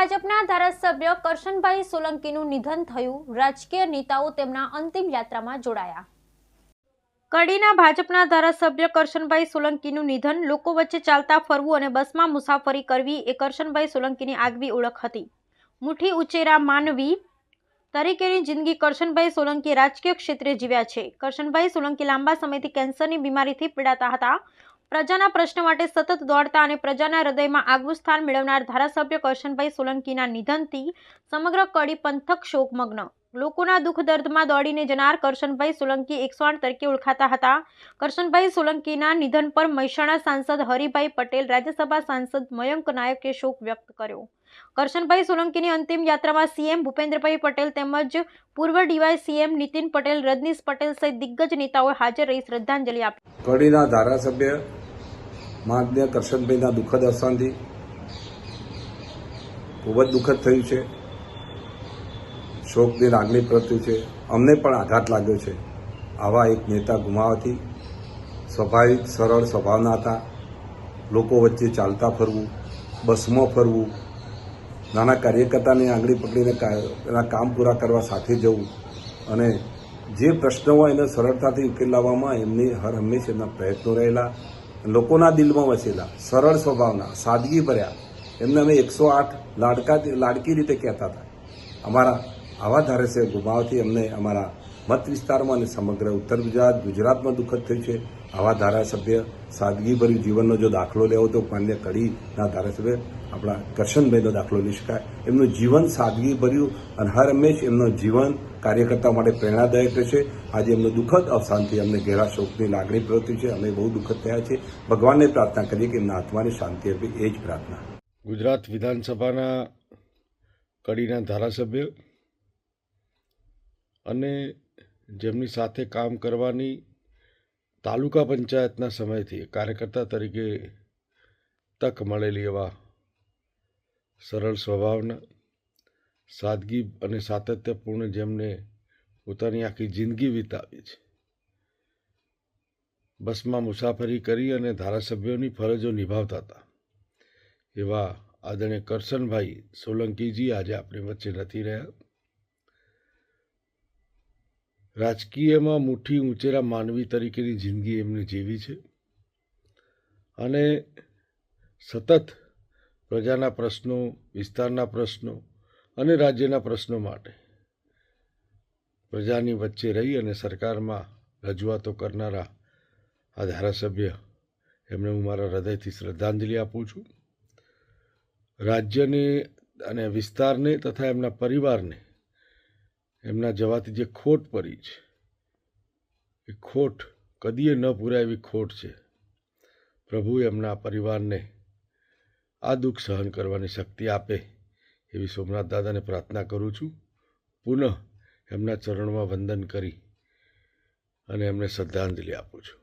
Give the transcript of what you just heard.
ધારાસભ્ય કરશનભાઈ સોલંકીનું નિધન થયું. રાજકીય નેતાઓ તેમના અંતિમ યાત્રામાં જોડાયા. કડીના ભાજપના ધારાસભ્ય કરશનભાઈ સોલંકીનું નિધન, લોકો વચ્ચે ચાલતા ફરવું અને બસમાં મુસાફરી કરવી એ કરશનભાઈ સોલંકીની આગવી ઓળખ હતી. મુઠ્ઠી ઉચેરા માનવી તરીકેની જિંદગી કરશનભાઈ સોલંકી રાજકીય ક્ષેત્રે જીવ્યા છે. કરશનભાઈ સોલંકી લાંબા સમયથી કેન્સરની બીમારીથી પીડાતા હતા. પ્રજાના પ્રશ્ન માટે સતત દોડતા અને પ્રજાના હૃદયમાં આગવું સ્થાન મેળવનાર ધારાસભ્ય કરશનભાઈ સોલંકીના નિધનથી સમગ્ર કડી પંથક શોકમગ્ન. લોકોના દુઃખ દર્દમાં દોડીને જનાર કરશનભાઈ સોલંકી એકસો આઠ તરીકે ઓળખાતા હતા. કરશનભાઈ સોલંકીના નિધન પર મહેસાણા સાંસદ હરિભાઈ પટેલ, રાજ્યસભા સાંસદ મયંક નાયકે શોક વ્યક્ત કર્યો. કરશનભાઈ સોલંકીની અંતિમ યાત્રામાં સીએમ ભૂપેન્દ્રભાઈ પટેલ તેમજ પૂર્વ ડીવાય સીએમ નીતિન પટેલ, રજનીશ પટેલ સહિત દિગ્ગજ નેતાઓએ હાજર રહી શ્રદ્ધાંજલિ આપી. કડીના ધારાસભ્ય માન્ય કરશનભાઈના દુઃખદ અવસાનથી ખૂબ જ દુઃખદ થયું છે. શોકની લાગણી પ્રત્યુ છે. અમને પણ આઘાત લાગ્યો છે. આવા એક નેતા ગુમાવવાથી સ્વાભાવિક, સરળ સ્વભાવના હતા. લોકો વચ્ચે ચાલતા ફરવું, બસમાં ફરવું, નાના કાર્યકર્તાની આંગળી પકડીને એના કામ પૂરા કરવા સાથે જવું અને જે પ્રશ્નો હોય એને સરળતાથી ઉકેલ લાવવામાં એમની હર હંમેશ એમના પ્રયત્નો રહેલા. લોકોના દિલમાં વસેલા, સરળ સ્વભાવના, સાદગી ભર્યા, એમને અમે એકસો આઠ લાડકા, લાડકી રીતે કહેતા હતા. અમારા આવા ધારાસભ્ય ગુમાવથી અમને અમારા મત વિસ્તારમાં અને સમગ્ર ઉત્તર ગુજરાત, ગુજરાતમાં દુઃખદ થયું છે. આવા ધારાસભ્ય સાદગીભર્યું જીવનનો જો દાખલો લેવો તો માન્ય કડીના ધારાસભ્ય આપણા કરશનભાઈનો દાખલો લઈ શકાય. એમનું જીવન સાદગીભર્યું અને હર હંમેશ એમનું જીવન કાર્યકર્તા માટે પ્રેરણાદાયક રહેશે. આજે એમનું દુઃખદ અવસાનથી અમને ઘેરા શોકની લાગણી પ્રવૃત્તિ છે. અમે બહુ દુઃખદ થયા છે ભગવાનને પ્રાર્થના કરીએ કે એમના આત્માને શાંતિ આપે, એ જ પ્રાર્થના. ગુજરાત વિધાનસભાના કડીના ધારાસભ્ય અને જેમની સાથે કામ કરવાની તાલુકા પંચાયતના સમયથી કાર્યકર્તા તરીકે તક મળેલી એવા સરળ સ્વભાવના, સાદગી અને સાતત્યપૂર્ણ જેમને પોતાની આખી જિંદગી વિતાવી છે. બસમાં મુસાફરી કરી અને ધારાસભ્યોની ફરજો નિભાવતા હતા. એવા આદરણીય કરશનભાઈ સોલંકીજી આજે આપણી વચ્ચે નથી રહ્યા. રાજકીયમાં મુઠ્ઠી ઊંચેરા માનવી તરીકેની જિંદગી એમને જીવી છે. અને સતત પ્રજાના પ્રશ્નો, વિસ્તારના પ્રશ્નો અને રાજ્યના પ્રશ્નો માટે પ્રજાની વચ્ચે રહી અને સરકારમાં રજૂઆતો કરનારા આ ધારાસભ્ય એમને હું મારા હૃદયથી શ્રદ્ધાંજલિ આપું છું. રાજ્યને અને વિસ્તારને તથા એમના પરિવારને એમના જવાથી જે ખોટ પડી છે, એ ખોટ કદીએ ન પૂરાય એવી ખોટ છે. પ્રભુ એમના પરિવારને આ દુઃખ સહન કરવાની શક્તિ આપે એવી સોમનાથ દાદાને પ્રાર્થના કરું છું. પુનઃ એમના ચરણમાં વંદન કરી અને એમને શ્રદ્ધાંજલિ આપું છું.